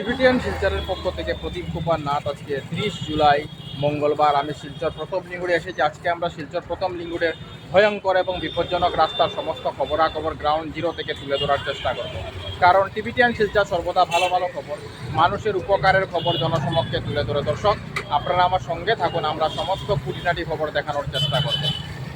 Tibetan শিলচরের পক্ষ থেকে প্রদীপ কুমার নাথ আজকে ত্রিশ জুলাই, মঙ্গলবার। আমি শিলচর প্রথম লিঙ্গুড়ে এসেছি। আজকে আমরা শিলচর প্রথম লিঙ্গুড়ের ভয়ঙ্কর এবং বিপজ্জনক রাস্তার সমস্ত খবরাখবর গ্রাউন্ড জিরো থেকে তুলে ধরার চেষ্টা করব। কারণ টিবিটিয়ান শিলচর সর্বদা ভালো ভালো খবর। মানুষের উপকারের খবর জনসমক্ষে তুলে ধরে। দর্শক, আপনারা আমার সঙ্গে থাকুন। আমরা সমস্ত খুঁটিনাটি খবর দেখানোর চেষ্টা করব।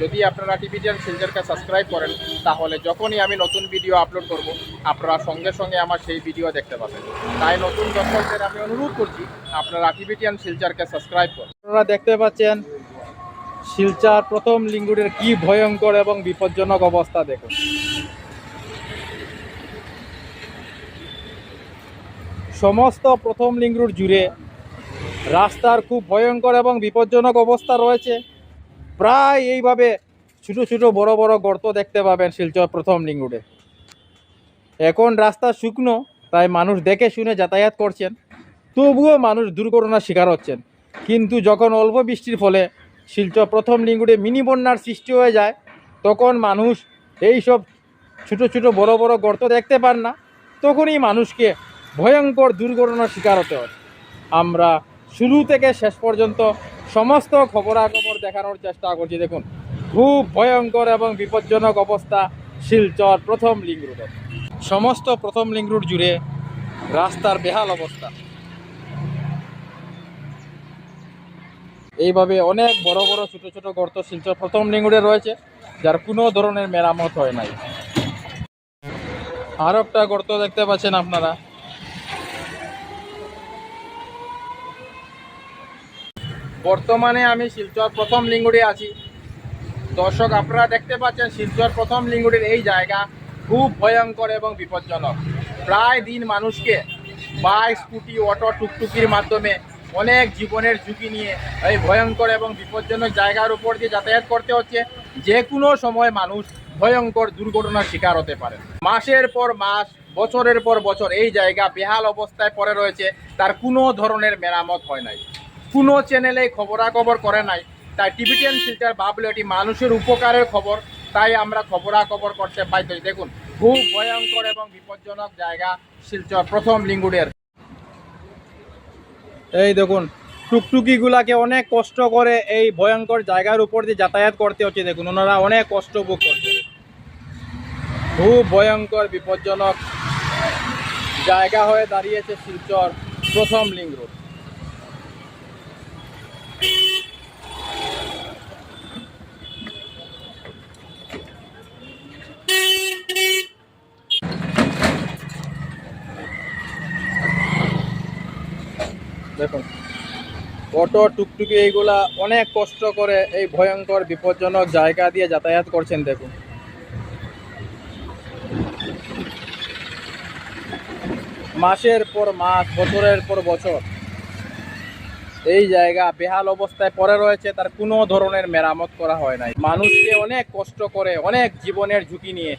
যদি আপনারা টিভিটিয়ান শিলচরকে সাবস্ক্রাইব করেন, তাহলে যখনই আমি নতুন ভিডিও আপলোড করব, আপনারা সঙ্গে সঙ্গে আমার সেই ভিডিও দেখতে পাবেন। তাই নতুন দর্শকদের আমি অনুরোধ করছি, আপনারা টিভিটিয়ান শিলচরকে সাবস্ক্রাইব করুন। আপনারা দেখতে পাচ্ছেন, শিলচর প্রথম লিঙ্গুরের কি ভয়ঙ্কর এবং বিপজ্জনক অবস্থা দেখুন। সমস্ত প্রথম লিঙ্গুর জুড়ে রাস্তার খুব ভয়ঙ্কর এবং বিপজ্জনক অবস্থা রয়েছে। প্রায় এইভাবে ছোটো ছোটো বড় বড় গর্ত দেখতে পাবেন শিলচর প্রথম লিঙ্গুড়ে। এখন রাস্তা শুকনো, তাই মানুষ দেখে শুনে যাতায়াত করছেন। তবুও মানুষ দুর্ঘটনার শিকার হচ্ছেন। কিন্তু যখন অল্প বৃষ্টির ফলে শিলচর প্রথম লিঙ্গুড়ে মিনি বন্যার সৃষ্টি হয়ে যায়, তখন মানুষ এই সব ছোটো ছোটো বড় বড় গর্ত দেখতে পান না, তখনই মানুষকে ভয়ঙ্কর দুর্ঘটনার শিকার হতে হয়। আমরা শুরু থেকে শেষ পর্যন্ত সমস্ত খবরাখবর দেখানোর চেষ্টা করছি। দেখুন, খুব ভয়ঙ্কর এবং বিপজ্জনক অবস্থা শিলচর প্রথম লিঙ্ক রুটে সমস্ত প্রথম লিঙ্ক রুট জুড়ে রাস্তার বেহাল অবস্থা। এইভাবে অনেক বড় বড়, ছোট ছোট গর্ত শিলচর প্রথম লিঙ্গুড়ে রয়েছে, যার কোনো ধরনের মেরামত হয় নাই। আর একটা গর্ত দেখতে পাচ্ছেন আপনারা। বর্তমানে আমি শিলচর প্রথম লিঙ্গুড়ে আছি। দর্শক, আপনারা দেখতে পাচ্ছেন শিলচর প্রথম লিঙ্গুড়ির এই জায়গা খুব ভয়ঙ্কর এবং বিপজ্জনক। প্রায় দিন মানুষকে বাইক, স্কুটি, অটো, টুকটুকির মাধ্যমে অনেক জীবনের ঝুঁকি নিয়ে এই ভয়ঙ্কর এবং বিপজ্জনক জায়গার উপর দিয়ে যাতায়াত করতে হচ্ছে। যে কোনো সময় মানুষ ভয়ঙ্কর দুর্ঘটনার শিকার হতে পারে। মাসের পর মাস, বছরের পর বছর এই জায়গা বেহাল অবস্থায় পড়ে রয়েছে। তার কোনো ধরনের মেরামত হয় নাই। কোনো চ্যানেলে খবরাখবর করে নাই। তাই টিভিটিয়ান শিলচর ভাবলো এটি মানুষের উপকারের খবর, তাই আমরা খবরাখবর করতে বাধ্য দেখুন, খুব ভয়ঙ্কর এবং বিপজ্জনক জায়গা শিলচর প্রথম লিঙ্গুডের। এই দেখুন, টুকটুকিগুলাকে অনেক কষ্ট করে এই ভয়ঙ্কর জায়গার উপর দিয়ে যাতায়াত করতে হচ্ছে। দেখুন, ওনারা অনেক কষ্ট ভোগ করছে খুব ভয়ঙ্কর, বিপজ্জনক জায়গা হয়ে দাঁড়িয়েছে শিলচর প্রথম লিঙ্গ। রোড দেখুন, অটো, টুকটুকি এইগুলা অনেক কষ্ট করে এই ভয়ঙ্কর, বিপজ্জনক জায়গা দিয়ে যাতায়াত করছেন, দেখুন। মাসের পর মাস, বছরের পর বছর এই জায়গা বেহাল অবস্থায় পড়ে রয়েছে, তার কোনো ধরনের মেরামত করা হয় নাই। মানুষকে অনেক কষ্ট করে, অনেক জীবনের ঝুঁকি নিয়ে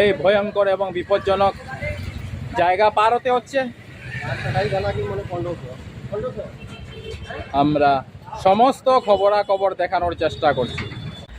এই ভয়ঙ্কর এবং বিপজ্জনক জায়গা পার হতে হচ্ছে। আমরা সমস্ত খবরাখবর দেখানোর চেষ্টা করছি।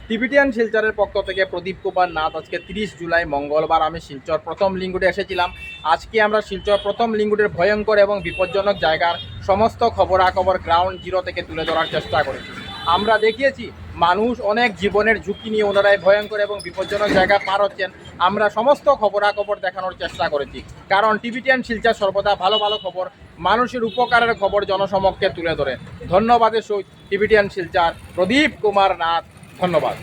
টিভিটিয়ান শিলচরের পক্ষ থেকে প্রদীপ কুমার নাথ, আজকে তিরিশ জুলাই, মঙ্গলবার আমি শিলচর প্রথম লিঙ্গুডে এসেছিলাম। আজকে আমরা শিলচর প্রথম লিঙ্গুডের ভয়ঙ্কর এবং বিপজ্জনক জায়গার সমস্ত খবরাখবর গ্রাউন্ড জিরো থেকে তুলে ধরার চেষ্টা করেছি। আমরা দেখিয়েছি, মানুষ অনেক জীবনের ঝুঁকি নিয়ে ওনারাই ভয়ঙ্কর এবং বিপজ্জনক জায়গা পার হচ্ছেন। আমরা সমস্ত খবরাখবর দেখানোর চেষ্টা করেছি। কারণ টিভিটিয়ান শিলচর সর্বদা ভালো ভালো খবর, মানুষের উপকারের খবর জনসমক্ষে তুলে ধরে। ধন্যবাদের সহিত টিভিটিয়ান শিলচার, প্রদীপ কুমার নাথ, ধন্যবাদ।